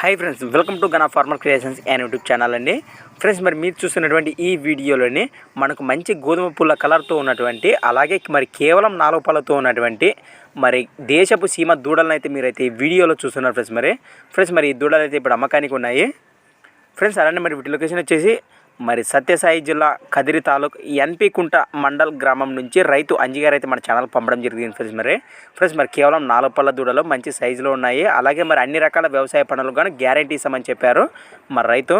Hi friends welcome to Gana farmer creations and YouTube channel అండి. Friends మరి మీరు చూస్తున్నటువంటి ఈ వీడియోలోని మనకు మంచి గోధుమ పూల కలర్తో ఉన్నటువంటి అలాగే మరి కేవలం నాలుగు పళ్ళతో ఉన్నటువంటి మరి దేశపు సీమ దూడలను అయితే మీరైతే ఈ వీడియోలో చూస్తున్నారు ఫ్రెండ్స్ మరి. ఫ్రెండ్స్ మరి ఈ దూడలు అయితే ఇప్పుడు అమ్మకానికి ఉన్నాయి. ఫ్రెండ్స్ అలానే మరి వీటి లొకేషన్ వచ్చేసి మరి సత్యసాయి జిల్లా కదిరి తాలూక్ ఎన్పి కుంట మండల్ గ్రామం నుంచి రైతు అంజిగారు అయితే మన ఛానల్ పంపడం జరిగింది ఫ్రెండ్స్ మరి ఫ్రెండ్స్ మరి కేవలం నాలుగు పళ్ళ దూడలు మంచి సైజులో ఉన్నాయి. అలాగే మరి అన్ని రకాల వ్యవసాయ పనులు కానీ గ్యారంటీ ఇస్తామని చెప్పారు మరి రైతు.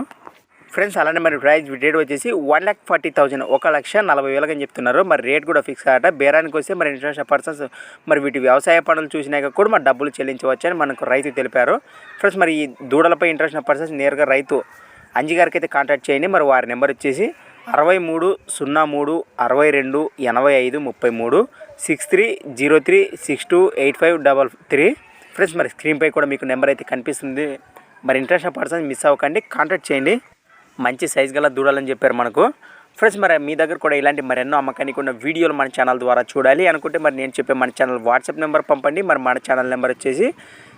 ఫ్రెండ్స్ అలానే మరి ప్రైస్ రేట్ వచ్చేసి వన్ ల్యాక్ ఫార్టీ థౌజండ్ ఒక లక్ష నలభై వేలకు అని చెప్తున్నారు. మరి రేట్ కూడా ఫిక్స్ కాట బేరానికి వస్తే మరి ఇంటర్నేషనల్ పర్సన్స్ మరి వీటి వ్యవసాయ పనులు చూసినాక కూడా మరి డబ్బులు చెల్లించవచ్చని మనకు రైతు తెలిపారు. ఫ్రెండ్స్ మరి ఈ దూడలపై ఇంటర్నేషనల్ పర్సన్స్ నేరుగా రైతు అంజి గారికి అయితే కాంటాక్ట్ చేయండి. మరి వారి నెంబర్ వచ్చేసి అరవై మూడు సున్నా మూడు అరవై రెండు ఎనభై ఐదు ముప్పై మూడు six three zero three six two eight five double three friends మరి స్క్రీన్పై కూడా మీకు నెంబర్ అయితే కనిపిస్తుంది. మరి ఇంటర్నేషనల్ పర్సన్స్ మిస్ అవ్వకండి. కాంటాక్ట్ చేయండి. మంచి సైజ్ గల దూడాలని చెప్పారు మనకు. ఫ్రెండ్స్ మరి మీ దగ్గర కూడా ఇలాంటి మరెన్నో అమ్మకానికి ఉన్న వీడియోలు మన ఛానల్ ద్వారా చూడాలి అనుకుంటే మరి నేను చెప్పే మన ఛానల్ వాట్సాప్ నెంబర్ పంపండి. మరి మన ఛానల్ నెంబర్ వచ్చేసి